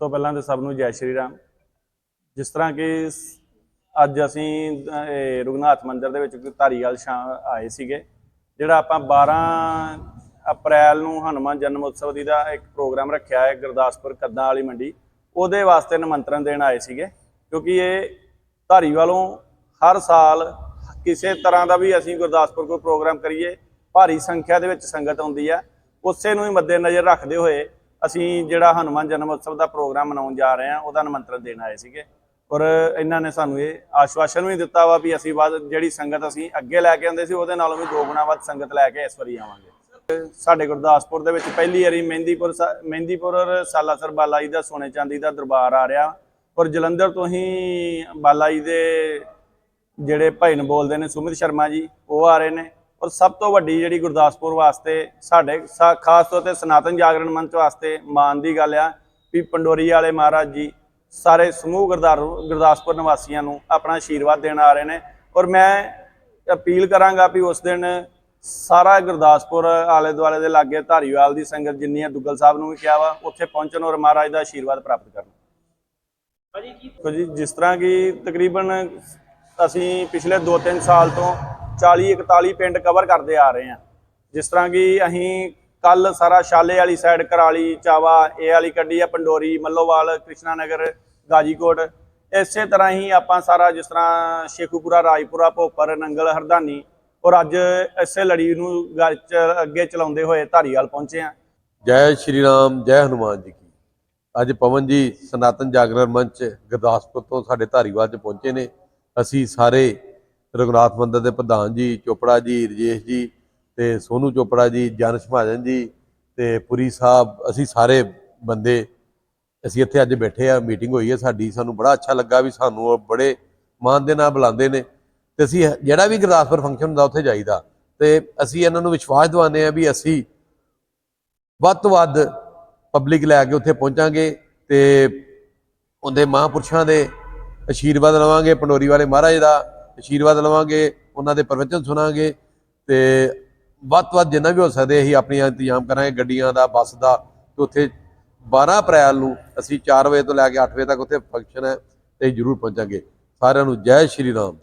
ਤੋਂ ਪਹਿਲਾਂ ਤੇ ਸਭ ਨੂੰ ਜੈ ਸ਼੍ਰੀ ਰਾਮ। ਜਿਸ ਤਰ੍ਹਾਂ ਕਿ ਅੱਜ ਅਸੀਂ ਅਹ, ਇਹ ਰਘੁਨਾਥ ਮੰਦਿਰ ਦੇ ਵਿੱਚ ਧਾਰੀਵਾਲ ਸ਼ਾਮ ਆਏ ਸੀਗੇ ਜਿਹੜਾ ਆਪਾਂ 12 ਅਪ੍ਰੈਲ ਨੂੰ ਹਨੂੰਮਾਨ ਜਨਮ ਉਤਸਵ ਦੀ ਦਾ ਇੱਕ ਪ੍ਰੋਗਰਾਮ ਰੱਖਿਆ ਹੈ ਗੁਰਦਾਸਪੁਰ ਕੱਦਾਂ ਵਾਲੀ ਮੰਡੀ। ਉਹਦੇ ਵਾਸਤੇ ਨਿਮੰਤਰਣ ਦੇਣ ਆਏ ਸੀਗੇ ਕਿਉਂਕਿ ਇਹ ਧਾਰੀਵਾਲੋਂ ਹਰ ਸਾਲ ਕਿਸੇ ਤਰ੍ਹਾਂ ਦਾ ਵੀ ਅਸੀਂ ਗੁਰਦਾਸਪੁਰ ਕੋਈ ਪ੍ਰੋਗਰਾਮ ਕਰੀਏ ਭਾਰੀ ਸੰਖਿਆ ਦੇ ਵਿੱਚ ਸੰਗਤ ਆਉਂਦੀ ਹੈ ਉਸੇ ਨੂੰ ਹੀ ਮੱਦੇਨਜ਼ਰ ਰੱਖਦੇ ਹੋਏ ਅਸੀਂ ਜਿਹੜਾ ਹਨੂੰਮਾਨ ਜਨਮ ਉਤਸਵ ਦਾ ਪ੍ਰੋਗਰਾਮ ਮਨਾਉਣ ਜਾ ਰਹੇ ਹਾਂ, ਉਹਦਾ ਨਿਮੰਤਰਣ ਦੇਣ ਆਏ ਸੀਗੇ। ਔਰ ਇਹਨਾਂ ਨੇ ਸਾਨੂੰ ਇਹ ਆਸ਼ਵਾਸਨ ਵੀ ਦਿੱਤਾ ਵਾ ਵੀ ਅਸੀਂ ਵੱਧ, ਜਿਹੜੀ ਸੰਗਤ ਅਸੀਂ ਅੱਗੇ ਲੈ ਕੇ ਆਉਂਦੇ ਸੀ, ਉਹਦੇ ਨਾਲੋਂ ਵੀ ਦੋ ਗੁਣਾ ਵੱਧ ਸੰਗਤ ਲੈ ਕੇ ਇਸ ਵਾਰੀ ਆਵਾਂਗੇ। ਸਾਡੇ ਗੁਰਦਾਸਪੁਰ ਦੇ ਵਿੱਚ ਪਹਿਲੀ ਵਾਰੀ ਮਹਿੰਦੀਪੁਰ ਸਾ- ਮਹਿੰਦੀਪੁਰ ਔਰ ਸਾਲਾਸਰ ਬਾਲਾ ਜੀ ਦਾ, ਸੋਨੇ ਚਾਂਦੀ ਦਾ ਦਰਬਾਰ ਆ ਰਿਹਾ। ਔਰ ਜਲੰਧਰ ਤੋਂ ਹੀ ਬਾਲਾ ਜੀ ਦੇ ਜਿਹੜੇ ਭਜਨ ਬੋਲਦੇ ਨੇ, ਸੁਮਿਤ ਸ਼ਰਮਾ ਜੀ, ਉਹ ਆ ਰਹੇ ਨੇ। ਔਰ ਸਭ ਤੋਂ ਵੱਡੀ ਜਿਹੜੀ ਗੁਰਦਾਸਪੁਰ ਵਾਸਤੇ ਸਾਡੇ ਖਾਸ ਤੌਰ ਤੇ ਸਨਾਤਨ ਜਾਗਰਣ ਮੰਚ ਵਾਸਤੇ ਮਾਣ ਦੀ ਗੱਲ ਆ ਵੀ ਪੰਡੋਰੀ ਵਾਲੇ ਮਹਾਰਾਜ ਜੀ ਸਾਰੇ ਸਮੂਹ ਗੁਰਦਾਰ ਗੁਰਦਾਸਪੁਰ ਨਿਵਾਸੀਆਂ ਨੂੰ ਆਪਣਾ ਆਸ਼ੀਰਵਾਦ ਦੇਣ ਆ ਰਹੇ ਨੇ। ਔਰ ਮੈਂ ਅਪੀਲ ਕਰਾਂਗਾ ਵੀ ਉਸ ਦਿਨ ਸਾਰਾ ਗੁਰਦਾਸਪੁਰ ਆਲੇ ਦੁਆਲੇ ਦੇ ਲਾਗੇ ਧਾਰੀਵਾਲ ਦੀ ਸੰਗਤ ਜਿੰਨੀ ਹੈ ਦੁੱਗਲ ਸਾਹਿਬ ਨੂੰ ਵੀ ਕਿਹਾ ਵਾ ਉੱਥੇ ਪਹੁੰਚਣ ਔਰ ਮਹਾਰਾਜ ਦਾ ਆਸ਼ੀਰਵਾਦ ਪ੍ਰਾਪਤ ਕਰਨ। ਜੀ ਜਿਸ ਤਰ੍ਹਾਂ ਕਿ ਤਕਰੀਬਨ ਅਸੀਂ ਪਿਛਲੇ 2-3 ਸਾਲ ਤੋਂ 40-41 ਪਿੰਡ ਕਵਰ ਕਰਦੇ ਆ ਰਹੇ ਹਾਂ। ਜਿਸ ਤਰ੍ਹਾਂ ਕਿ ਅਸੀਂ ਕੱਲ ਸਾਰਾ ਸ਼ਾਲੇ ਵਾਲੀ ਸਾਈਡ ਕਰਾਲੀ, ਚਾਵਾ, ਇਹ ਵਾਲੀ ਕੱਢੀ ਆ, ਪੰਡੋਰੀ, ਮੱਲੋਵਾਲ ਕ੍ਰਿਸ਼ਨਾ ਨਗਰ ਗਾਜੀਕੋਟ। ਇਸੇ ਤਰ੍ਹਾਂ ਹੀ ਆਪਾਂ ਸਾਰਾ ਜਿਸ ਤਰ੍ਹਾਂ ਸ਼ੇਖੂਪੁਰਾ, ਰਾਜਪੁਰਾ, ਭੋਪਰ, ਨੰਗਲ ਹਰਦਾਨੀ ਔਰ ਅੱਜ ਇਸੇ ਲੜੀ ਨੂੰ ਗ- ਅੱਗੇ ਚਲਾਉਂਦੇ ਹੋਏ ਧਾਰੀਵਾਲ ਪਹੁੰਚੇ ਆ ਜੈ ਸ਼੍ਰੀ ਰਾਮ, ਜੈ ਹਨੂਮਾਨ ਜੀ ਕੀ। ਅੱਜ ਪਵਨ ਜੀ ਸਨਾਤਨ ਜਾਗਰਣ ਮੰਚ ਗੁਰਦਾਸਪੁਰ ਤੋਂ ਸਾਡੇ ਧਾਰੀਵਾਲ ਚ ਪਹੁੰਚੇ ਨੇ। ਅਸੀਂ ਸਾਰੇ ਰਘੁਨਾਥ ਮੰਦਰ ਦੇ ਪ੍ਰਧਾਨ ਜੀ, ਚੋਪੜਾ ਜੀ, ਰਜੇਸ਼ ਜੀ ਤੇ ਸੋਨੂ ਚੋਪੜਾ ਜੀ ਜਨਸ਼ ਮਹਾਜਨ ਜੀ ਤੇ ਪੁਰੀ ਸਾਹਿਬ, ਅਸੀਂ ਸਾਰੇ ਬੰਦੇ, ਅਸੀਂ ਇੱਥੇ ਅੱਜ ਬੈਠੇ ਆ, ਮੀਟਿੰਗ ਹੋਈ ਹੈ ਸਾਡੀ, ਸਾਨੂੰ ਬੜਾ ਅੱਛਾ ਲੱਗਾ ਵੀ ਸਾਨੂੰ ਉਹ ਬੜੇ ਮਾਣ ਦੇ ਨਾਲ ਬੁਲਾਉਂਦੇ ਨੇ ਤੇ ਅਸੀਂ ਜਿਹੜਾ ਵੀ ਗੁਰਦਾਸਪੁਰ ਫੰਕਸ਼ਨ ਹੁੰਦਾ ਉੱਥੇ ਜਾਈਦਾ ਤੇ ਅਸੀਂ ਇਹਨਾਂ ਨੂੰ ਵਿਸ਼ਵਾਸ ਦਿਵਾਉਂਦੇ ਆ ਵੀ ਅਸੀਂ ਵੱਧ ਤੋਂ ਵੱਧ ਪਬਲਿਕ ਲੈ ਕੇ ਉੱਥੇ ਪਹੁੰਚਾਂਗੇ ਤੇ ਉਹਦੇ ਮਹਾਂਪੁਰਸ਼ਾਂ ਦੇ ਆਸ਼ੀਰਵਾਦ ਲਵਾਂਗੇ, ਪੰਡੋਰੀ ਵਾਲੇ ਮਹਾਰਾਜ ਦਾ ਆਸ਼ੀਰਵਾਦ ਲਵਾਂਗੇ, ਉਹਨਾਂ ਦੇ ਪ੍ਰਵਚਨ ਸੁਣਾਂਗੇ ਤੇ ਵੱਧ ਤੋਂ ਵੱਧ ਜਿੰਨਾ ਵੀ ਹੋ ਸਕਦੇ ਅਸੀਂ ਆਪਣੀਆਂ ਇੰਤਜ਼ਾਮ ਕਰਾਂਗੇ, ਗੱਡੀਆਂ ਦਾ, ਬੱਸ ਦਾ, ਤੇ ਉੱਥੇ 12 ਅਪ੍ਰੈਲ ਨੂੰ ਅਸੀਂ 4 ਵਜੇ ਤੋਂ ਲੈ ਕੇ 8 ਵਜੇ ਤੱਕ ਉੱਥੇ ਫੰਕਸ਼ਨ ਹੈ ਤੇ ਜ਼ਰੂਰ ਪਹੁੰਚਾਂਗੇ। ਸਾਰਿਆਂ ਨੂੰ ਜੈ ਸ਼੍ਰੀ ਰਾਮ